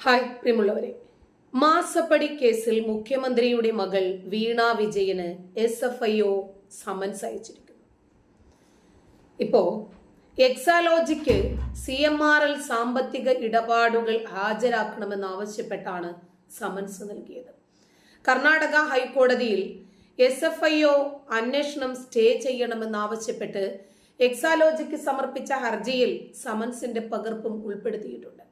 Hi പ്രിയമുള്ളവരെ. മാസപ്പടി കേസിൽ മുഖ്യമന്ത്രിയുടെ മകൾ വീണ വിജയന് S F I O summons അയച്ചിരിക്കുന്നു. ഇപ്പോ Exalogic C M R L സാമ്പത്തിക ഇടപാടുകൾ ഹാജരാക്കണമെന്നാവശ്യപ്പെട്ടാണ് സമൻസ് നൽകിയത്. കർണാടക ഹൈക്കോടതിയിൽ എസ് എഫ് ഐ ഒ അന്വേഷണം സ്റ്റേ ചെയ്യണമെന്നാവശ്യപ്പെട്ട് എക്സാലോജിക്ക് സമർപ്പിച്ച ഹർജിയിൽ സമൻസിന്റെ പകർപ്പും ഉൾപ്പെടുത്തിയിട്ടുണ്ട്.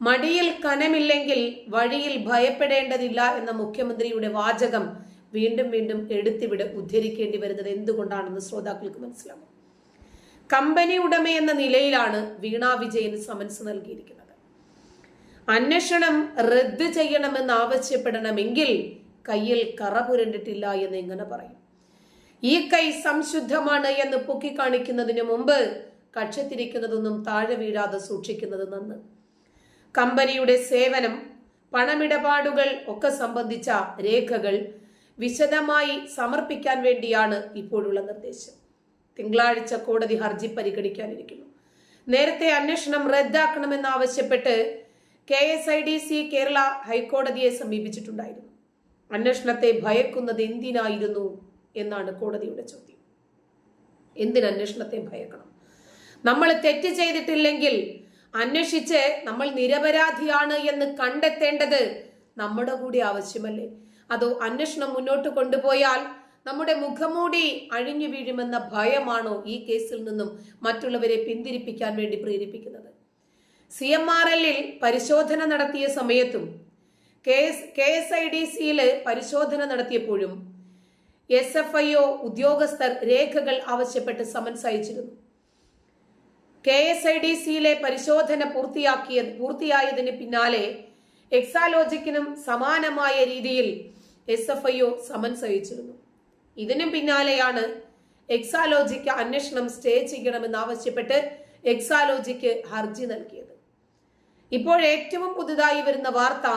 മടിയിൽ കനമില്ലെങ്കിൽ വഴിയിൽ ഭയപ്പെടേണ്ടതില്ല എന്ന മുഖ്യമന്ത്രിയുടെ വാചകം വീണ്ടും വീണ്ടും എടുത്തിവിടെ ഉദ്ധരിക്കേണ്ടി വരുന്നത് എന്തുകൊണ്ടാണെന്ന് ശ്രോതാക്കൾക്ക് മനസ്സിലാവും കമ്പനി എന്ന നിലയിലാണ് വീണ വിജയൻ സമൻസ് നൽകിയിരിക്കുന്നത്. അന്വേഷണം റദ്ദ് ചെയ്യണമെന്ന് ആവശ്യപ്പെടണമെങ്കിൽ കയ്യിൽ കറ പുരണ്ടിട്ടില്ല എന്ന് എങ്ങനെ പറയും? ഈ കൈ സംശുദ്ധമാണ് എന്ന് പൊക്കിക്കാണിക്കുന്നതിന് മുമ്പ് കക്ഷത്തിരിക്കുന്നതൊന്നും താഴെ വീഴാതെ സൂക്ഷിക്കുന്നത് നന്ന് കമ്പനിയുടെ സേവനം പണമിടപാടുകൾ ഒക്കെ സംബന്ധിച്ച രേഖകൾ വിശദമായി സമർപ്പിക്കാൻ വേണ്ടിയാണ് ഇപ്പോഴുള്ള നിർദ്ദേശം. തിങ്കളാഴ്ച കോടതി ഹർജി പരിഗണിക്കാനിരിക്കുന്നു. നേരത്തെ അന്വേഷണം റദ്ദാക്കണമെന്നാവശ്യപ്പെട്ട് K S I D C Kerala ഹൈക്കോടതിയെ സമീപിച്ചിട്ടുണ്ടായിരുന്നു. അന്വേഷണത്തെ ഭയക്കുന്നത് എന്തിനായിരുന്നു എന്നാണ് കോടതിയുടെ ചോദ്യം. എന്തിനന്വേഷണത്തെ ഭയക്കണം? നമ്മൾ തെറ്റ് ചെയ്തിട്ടില്ലെങ്കിൽ അന്വേഷിച്ച് നമ്മൾ നിരപരാധിയാണ് എന്ന് കണ്ടെത്തേണ്ടത് നമ്മുടെ കൂടി ആവശ്യമല്ലേ? അതോ അന്വേഷണം മുന്നോട്ട് കൊണ്ടുപോയാൽ നമ്മുടെ മുഖമൂടി അഴിഞ്ഞു വീഴുമെന്ന ഭയമാണോ ഈ കേസിൽ നിന്നും മറ്റുള്ളവരെ പിന്തിരിപ്പിക്കാൻ വേണ്ടി പ്രേരിപ്പിക്കുന്നത്? സി എം ആർ എല്ലിൽ പരിശോധന നടത്തിയ സമയത്തും കെ എസ് ഐ ഡി സിയിൽ പരിശോധന നടത്തിയപ്പോഴും എസ് എഫ് ഐ ഒ ഉദ്യോഗസ്ഥർ രേഖകൾ ആവശ്യപ്പെട്ട് സമൻസ് അയച്ചിരുന്നു. കെ എസ് ഐ ഡി സിയിലെ പരിശോധന പൂർത്തിയാക്കിയ പൂർത്തിയായതിന് പിന്നാലെ എക്സാലോജിക്കിനും സമാനമായ രീതിയിൽ S F I O summons അയച്ചിരുന്നു. ഇതിനും പിന്നാലെയാണ് എക്സാലോജിക്ക് അന്വേഷണം സ്റ്റേ ചെയ്യണമെന്ന് ആവശ്യപ്പെട്ട് എക്സാലോജിക്ക് ഹർജി നൽകിയത്. ഇപ്പോൾ ഏറ്റവും പുതുതായി വരുന്ന വാർത്ത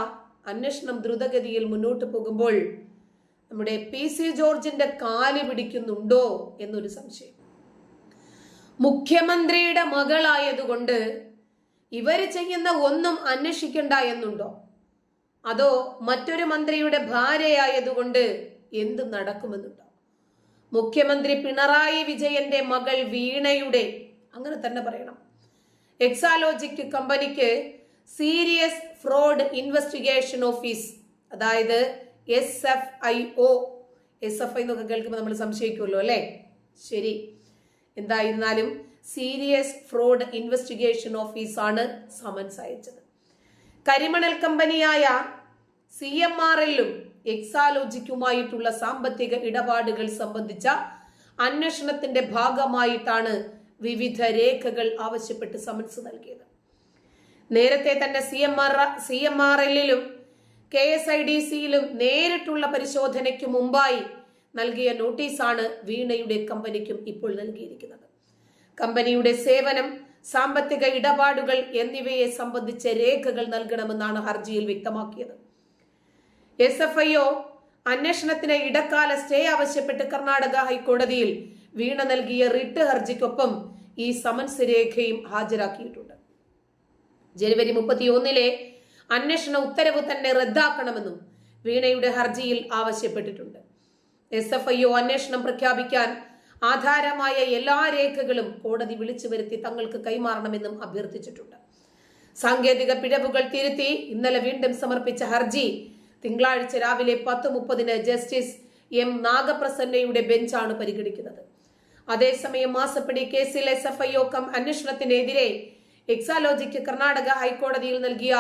അന്വേഷണം ദ്രുതഗതിയിൽ മുന്നോട്ട് പോകുമ്പോൾ നമ്മുടെ പി സി ജോർജിന്റെ കാൽ പിടിക്കുന്നുണ്ടോ എന്നൊരു സംശയം. മുഖ്യമന്ത്രിയുടെ മകളായതുകൊണ്ട് ഇവർ ചെയ്യുന്ന ഒന്നും അന്വേഷിക്കണ്ട എന്നുണ്ടോ? അതോ മറ്റൊരു മന്ത്രിയുടെ ഭാര്യയായതുകൊണ്ട് എന്ത് നടക്കുമെന്നുണ്ടോ? മുഖ്യമന്ത്രി പിണറായി വിജയന്റെ മകൾ വീണയുടെ അങ്ങനെ തന്നെ പറയണം എക്സാലോജിക് കമ്പനിക്ക് സീരിയസ് ഫ്രോഡ് ഇൻവെസ്റ്റിഗേഷൻ ഓഫീസ് അതായത് S F I O S F I എന്നൊക്കെ കേൾക്കുമ്പോൾ നമ്മൾ സംശയിക്കുമല്ലോ അല്ലേ? ശരി. എന്തായിരുന്നാലും സീരിയസ് ഫ്രോഡ് ഇൻവെസ്റ്റിഗേഷൻ ഓഫീസാണ് സമൻസ് അയച്ചത്. കരിമണൽ കമ്പനിയായ സി എം ആർ എല്ലും എക്സാലോജിക്കുമായിട്ടുള്ള സാമ്പത്തിക ഇടപാടുകൾ സംബന്ധിച്ച അന്വേഷണത്തിന്റെ ഭാഗമായിട്ടാണ് വിവിധ രേഖകൾ ആവശ്യപ്പെട്ട് സമൻസ് നൽകിയത്. നേരത്തെ തന്നെ C M R C M R എല്ലിലും K S I D സിയിലും നേരിട്ടുള്ള പരിശോധനയ്ക്ക് മുമ്പായി നൽകിയ നോട്ടീസാണ് വീണയുടെ കമ്പനിക്കും ഇപ്പോൾ നൽകിയിരിക്കുന്നത്. കമ്പനിയുടെ സേവനം സാമ്പത്തിക ഇടപാടുകൾ എന്നിവയെ സംബന്ധിച്ച രേഖകൾ നൽകണമെന്നാണ് ഹർജിയിൽ വ്യക്തമാക്കിയത്. എസ് എഫ് ഐ ഒ അന്വേഷണത്തിന് ഇടക്കാല സ്റ്റേ ആവശ്യപ്പെട്ട് കർണാടക ഹൈക്കോടതിയിൽ വീണ നൽകിയ റിട്ട് ഹർജിക്കൊപ്പം ഈ സമൻസ് രേഖയും ഹാജരാക്കിയിട്ടുണ്ട്. ജനുവരി മുപ്പത്തിയൊന്നിലെ അന്വേഷണ ഉത്തരവ് തന്നെ റദ്ദാക്കണമെന്നും വീണയുടെ ഹർജിയിൽ ആവശ്യപ്പെട്ടിട്ടുണ്ട്. എസ് എഫ് ഐ ഒ അന്വേഷണം പ്രഖ്യാപിക്കാൻ ആധാരമായ എല്ലാ രേഖകളും കോടതി വിളിച്ചു വരുത്തി തങ്ങൾക്ക് കൈമാറണമെന്നും അഭ്യർത്ഥിച്ചിട്ടുണ്ട്. സാങ്കേതിക പിഴവുകൾ തിരുത്തി ഇന്നലെ വീണ്ടും സമർപ്പിച്ച ഹർജി തിങ്കളാഴ്ച രാവിലെ പത്ത് മുപ്പതിന് ജസ്റ്റിസ് എം നാഗപ്രസന്നയുടെ ബെഞ്ചാണ് പരിഗണിക്കുന്നത്. അതേസമയം മാസപ്പടി കേസിൽ എസ് എഫ് ഐ ഒ കം അന്വേഷണത്തിനെതിരെ എക്സാലോജിക്ക് കർണാടക ഹൈക്കോടതിയിൽ നൽകിയ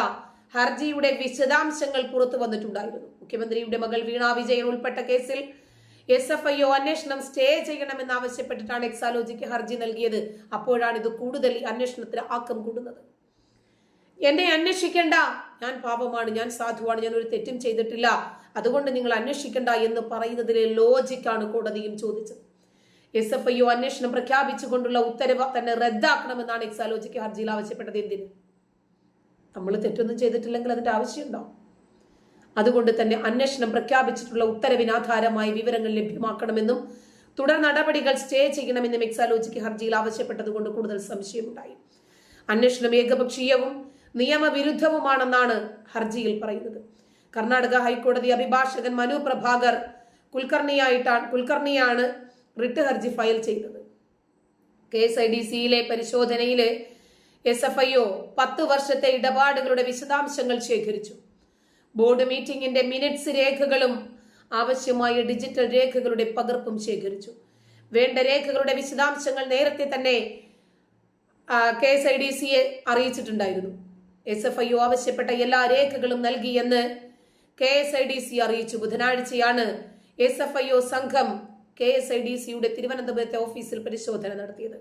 ഹർജിയുടെ വിശദാംശങ്ങൾ പുറത്തു വന്നിട്ടുണ്ടായിരുന്നു മുഖ്യമന്ത്രിയുടെ മകൾ വീണ വിജയൻ ഉൾപ്പെട്ട കേസിൽ എസ് എഫ് ഐ ഒ അന്വേഷണം സ്റ്റേ ചെയ്യണമെന്ന് ആവശ്യപ്പെട്ടിട്ടാണ് എക്സാലോജിക്ക് ഹർജി നൽകിയത്. അപ്പോഴാണ് ഇത് കൂടുതൽ അന്വേഷണത്തിന് ആക്കം കൂടുന്നത്. എന്നെ അന്വേഷിക്കേണ്ട. ഞാൻ പാപമാണ് ഞാൻ സാധുവാണ് ഞാൻ ഒരു തെറ്റും ചെയ്തിട്ടില്ല. അതുകൊണ്ട് നിങ്ങൾ അന്വേഷിക്കണ്ട എന്ന് പറയുന്നതിലെ ലോജിക്കാണ് കോടതിയും ചോദിച്ചത്. എസ് എഫ് ഐ ഒ അന്വേഷണം പ്രഖ്യാപിച്ചുകൊണ്ടുള്ള ഉത്തരവ് തന്നെ റദ്ദാക്കണമെന്നാണ് എക്സാലോജിക്ക് ഹർജിയിൽ ആവശ്യപ്പെട്ടത്. എന്തിന്? നമ്മൾ തെറ്റൊന്നും ചെയ്തിട്ടില്ലെങ്കിൽ അതിന്റെ ആവശ്യമുണ്ടോ? അതുകൊണ്ട് തന്നെ അന്വേഷണം പ്രഖ്യാപിച്ചിട്ടുള്ള ഉത്തരവിനാധാരമായി വിവരങ്ങൾ ലഭ്യമാക്കണമെന്നും തുടർ നടപടികൾ സ്റ്റേ ചെയ്യണമെന്നും എക്സാലോജിക്ക് ഹർജിയിൽ ആവശ്യപ്പെട്ടതുകൊണ്ട് കൂടുതൽ സംശയമുണ്ടായി. അന്വേഷണം ഏകപക്ഷീയവും നിയമവിരുദ്ധവുമാണെന്നാണ് ഹർജിയിൽ പറയുന്നത്. കർണാടക ഹൈക്കോടതി അഭിഭാഷകൻ മനു പ്രഭാകർ കുൽക്കർണിയായിട്ടാണ് കുൽക്കർണിയാണ് റിട്ട് ഹർജി ഫയൽ ചെയ്തത്. കെ എസ് ഐ ഡി സിയിലെ പരിശോധനയിലെ എസ് എഫ് ഐ ഒ പത്ത് വർഷത്തെ ഇടപാടുകളുടെ വിശദാംശങ്ങൾ ശേഖരിച്ചു. ബോർഡ് മീറ്റിംഗിന്റെ മിനിറ്റ്സ് രേഖകളും ആവശ്യമായ ഡിജിറ്റൽ രേഖകളുടെ പകർപ്പും ശേഖരിച്ചു. വേണ്ട രേഖകളുടെ വിശദാംശങ്ങൾ നേരത്തെ തന്നെ കെ എസ് ഐ ഡി സിയെ അറിയിച്ചിട്ടുണ്ടായിരുന്നു. എസ് എഫ് ഐ ഒ ആവശ്യപ്പെട്ട എല്ലാ രേഖകളും നൽകിയെന്ന് K S I D C അറിയിച്ചു. ബുധനാഴ്ചയാണ് എസ് എഫ് ഐ ഒ സംഘം കെ എസ് ഐ ഡി സിയുടെ തിരുവനന്തപുരത്തെ ഓഫീസിൽ പരിശോധന നടത്തിയത്.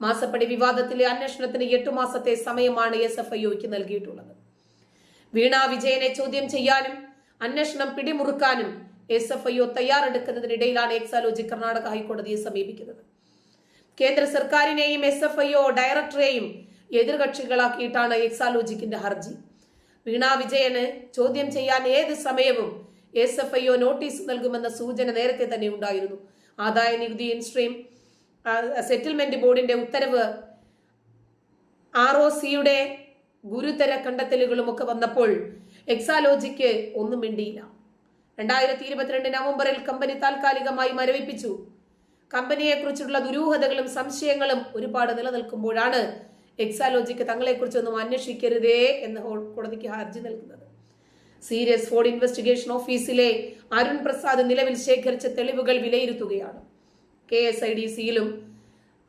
മാസപ്പടി വിവാദത്തിലെ അന്വേഷണത്തിന് എട്ടു മാസത്തെ സമയമാണ് എസ് എഫ് ഐ ഒക്ക് നൽകിയിട്ടുള്ളത്. വീണ വിജയനെ ചോദ്യം ചെയ്യാനും അന്വേഷണം പിടിമുറുക്കാനും എസ് എഫ് ഐ ഒ തയ്യാറെടുക്കുന്നതിനിടയിലാണ് എക്സാലോജി കർണാടക ഹൈക്കോടതിയെ സമീപിക്കുന്നത്. കേന്ദ്ര സർക്കാരിനെയും എസ് എഫ് ഐ ഒ ഡയറക്ടറെയും എതിർകക്ഷികളാക്കിയിട്ടാണ് എക്സാലോജിക്കിന്റെ ഹർജി. വീണ വിജയന് ചോദ്യം ചെയ്യാൻ ഏത് സമയവും S F I O notice നൽകുമെന്ന സൂചന നേരത്തെ തന്നെ ഉണ്ടായിരുന്നു. ആദായ നികുതി ഇൻസ്ട്രീം സെറ്റിൽമെന്റ് ബോർഡിന്റെ ഉത്തരവ് ആർ ഒ സിയുടെ ഗുരുതര കണ്ടെത്തലുകളും ഒക്കെ വന്നപ്പോൾ എക്സാലോജിക്ക് ഒന്നും മിണ്ടിയില്ല. രണ്ടായിരത്തി ഇരുപത്തിരണ്ട് നവംബറിൽ കമ്പനി താൽക്കാലികമായി മരവിപ്പിച്ചു. കമ്പനിയെക്കുറിച്ചുള്ള ദുരൂഹതകളും സംശയങ്ങളും ഒരുപാട് നിലനിൽക്കുമ്പോഴാണ് എക്സാലോജിക്ക് തങ്ങളെക്കുറിച്ചൊന്നും അന്വേഷിക്കരുതേ എന്ന് കോടതിക്ക് ഹർജി നൽകുന്നത്. സീരിയസ് ഫോർ ഇൻവെസ്റ്റിഗേഷൻ ഓഫീസിലെ അരുൺ പ്രസാദ് നിലവിൽ ശേഖരിച്ച തെളിവുകൾ വിലയിരുത്തുകയാണ്. കെ എസ് ഐ ഡി സിയിലും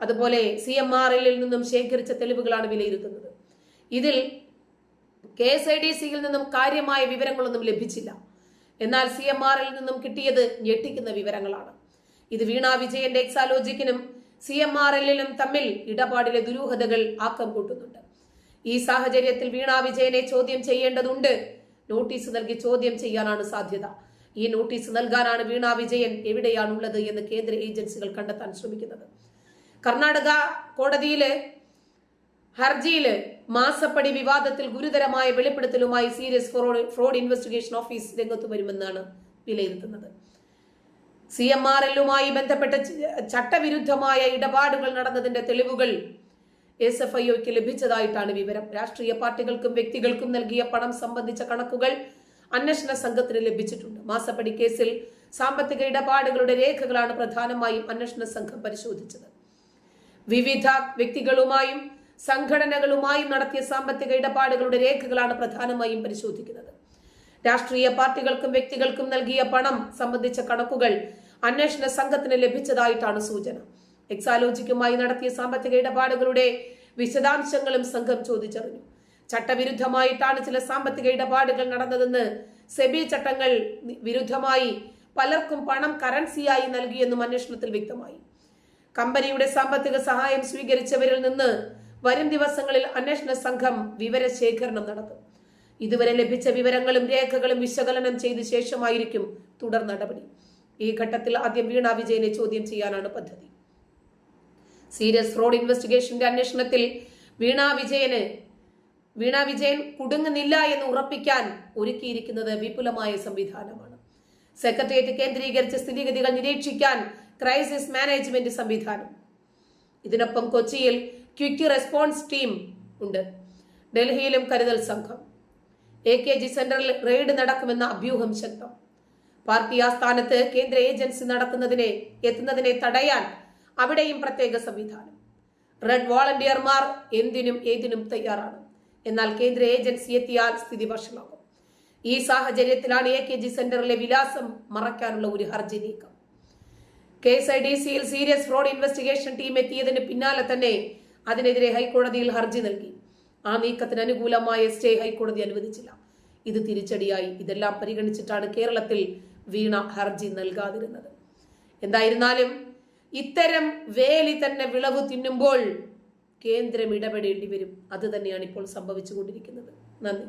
അതുപോലെ സി എം ആർ എല്ലിൽ നിന്നും ശേഖരിച്ച തെളിവുകളാണ് വിലയിരുത്തുന്നത്. ഇതിൽ കെ എസ് ഐ ഡി സിയിൽ നിന്നും കാര്യമായ വിവരങ്ങളൊന്നും ലഭിച്ചില്ല. എന്നാൽ സി എം ആറിൽ നിന്നും കിട്ടിയത് ഞെട്ടിക്കുന്ന വിവരങ്ങളാണ്. ഇത് വീണ വിജയന്റെ എക്സാലോജിക്കിനും സി എം ആർ എല്ലിനും തമ്മിൽ ഇടപാടിലെ ദുരൂഹതകൾ ആക്കം കൂട്ടുന്നുണ്ട്. ഈ സാഹചര്യത്തിൽ വീണ വിജയനെ ചോദ്യം ചെയ്യേണ്ടതുണ്ട്. നോട്ടീസ് നൽകി ചോദ്യം ചെയ്യാനാണ് സാധ്യത. ഈ നോട്ടീസ് നൽകാനാണ് വീണ വിജയൻ എവിടെയാണുള്ളത് എന്ന് കേന്ദ്ര ഏജൻസികൾ കണ്ടെത്താൻ ശ്രമിക്കുന്നത്. കർണാടക കോടതിയിൽ ഹർജിയിൽ മാസപ്പടി വിവാദത്തിൽ ഗുരുതരമായ വെളിപ്പെടുത്തലുമായി സീരിയസ് ഫ്രോഡ് ഇൻവെസ്റ്റിഗേഷൻ ഓഫീസ് രംഗത്ത് വരുമെന്നാണ് വിലയിരുത്തുന്നത്. സി എം ആർ എല്ലുമായി ബന്ധപ്പെട്ട ചട്ടവിരുദ്ധമായ ഇടപാടുകൾ നടന്നതിന്റെ തെളിവുകൾ എസ് എഫ് ഐഒക്ക് ലഭിച്ചതായിട്ടാണ് വിവരം. രാഷ്ട്രീയ പാർട്ടികൾക്കും വ്യക്തികൾക്കും നൽകിയ പണം സംബന്ധിച്ച കണക്കുകൾ അന്വേഷണ സംഘത്തിന് ലഭിച്ചിട്ടുണ്ട്. മാസപ്പടി കേസിൽ സാമ്പത്തിക ഇടപാടുകളുടെ രേഖകളാണ് പ്രധാനമായും അന്വേഷണ സംഘം പരിശോധിച്ചത്. വിവിധ വ്യക്തികളുമായും സംഘടനകളുമായും നടത്തിയ സാമ്പത്തിക ഇടപാടുകളുടെ രേഖകളാണ് പ്രധാനമായും പരിശോധിക്കുന്നത്. രാഷ്ട്രീയ പാർട്ടികൾക്കും വ്യക്തികൾക്കും നൽകിയ പണം സംബന്ധിച്ച കണക്കുകൾ അന്വേഷണ സംഘത്തിന് ലഭിച്ചതായിട്ടാണ് സൂചന. എക്സാലോജിക്കുമായി നടത്തിയ സാമ്പത്തിക ഇടപാടുകളുടെ വിശദാംശങ്ങളും സംഘം ചോദിച്ചറിഞ്ഞു. ചട്ടവിരുദ്ധമായിട്ടാണ് ചില സാമ്പത്തിക ഇടപാടുകൾ നടന്നതെന്ന് സെബി ചട്ടങ്ങൾ വിരുദ്ധമായി പലർക്കും പണം കറൻസിയായി നൽകിയെന്നും അന്വേഷണത്തിൽ വ്യക്തമായി. കമ്പനിയുടെ സാമ്പത്തിക സഹായം സ്വീകരിച്ചവരിൽ നിന്ന് വരും ദിവസങ്ങളിൽ അന്വേഷണ സംഘം വിവരശേഖരണം നടത്തും. ഇതുവരെ ലഭിച്ച വിവരങ്ങളും രേഖകളും വിശകലനം ചെയ്ത ശേഷമായിരിക്കും തുടർ നടപടി. ഈ ഘട്ടത്തിൽ ആദ്യം വീണ വിജയനെ ചോദ്യം ചെയ്യാനാണ് പദ്ധതി. സീരിയസ് ഫ്രോഡ് ഇൻവെസ്റ്റിഗേഷന്റെ അന്വേഷണത്തിൽ വീണ വിജയന് വീണ വിജയൻ കുടുങ്ങുന്നില്ല എന്ന് ഉറപ്പിക്കാൻ ഒരുക്കിയിരിക്കുന്നത് വിപുലമായ സംവിധാനമാണ്. സെക്രട്ടേറിയറ്റ് കേന്ദ്രീകരിച്ച സ്ഥിതിഗതികൾ നിരീക്ഷിക്കാൻ ക്രൈസിസ് മാനേജ്മെന്റ് സംവിധാനം. ഇതിനൊപ്പം കൊച്ചിയിൽ ക്വിക്ക് റെസ്പോൺസ് ടീം ഉണ്ട്. ഡൽഹിയിലും കരുതൽ സംഘം. എ കെ ജി സെന്ററിൽ റെയ്ഡ് നടക്കുമെന്ന അഭ്യൂഹം ശക്തം. പാർട്ടി ആസ്ഥാനത്ത് കേന്ദ്ര ഏജൻസി നടത്തുന്നതിനെ എത്തുന്നതിനെ തടയാൻ അവിടെയും പ്രത്യേക സംവിധാനം. റെഡ് വോളണ്ടിയർമാർ എന്തിനും ഏതിനും തയ്യാറാണ്. എന്നാൽ കേന്ദ്ര ഏജൻസി എത്തിയാൽ സ്ഥിതി വഷളാകും. ഈ സാഹചര്യത്തിലാണ് എ കെ ജി സെന്ററിലെ വിലാസം മറയ്ക്കാനുള്ള ഒരു ഹർജി നീക്കം. കെ എസ് ഐ ഡി സിയിൽ സീരിയസ് ഫ്രോഡ് ഇൻവെസ്റ്റിഗേഷൻ ടീം എത്തിയതിന് പിന്നാലെ തന്നെ അതിനെതിരെ ഹൈക്കോടതിയിൽ ഹർജി നൽകി. ആ നീക്കത്തിന് അനുകൂലമായ സ്റ്റേ ഹൈക്കോടതി അനുവദിച്ചില്ല. ഇത് തിരിച്ചടിയായി. ഇതെല്ലാം പരിഗണിച്ചിട്ടാണ് കേരളത്തിൽ വീണ ഹർജി നൽകാതിരുന്നത്. എന്തായിരുന്നാലും ഇത്തരം വേലി തന്നെ വിളവ് തിന്നുമ്പോൾ കേന്ദ്രം ഇടപെടേണ്ടി വരും. അത് തന്നെയാണ് ഇപ്പോൾ സംഭവിച്ചുകൊണ്ടിരിക്കുന്നത്. നന്ദി.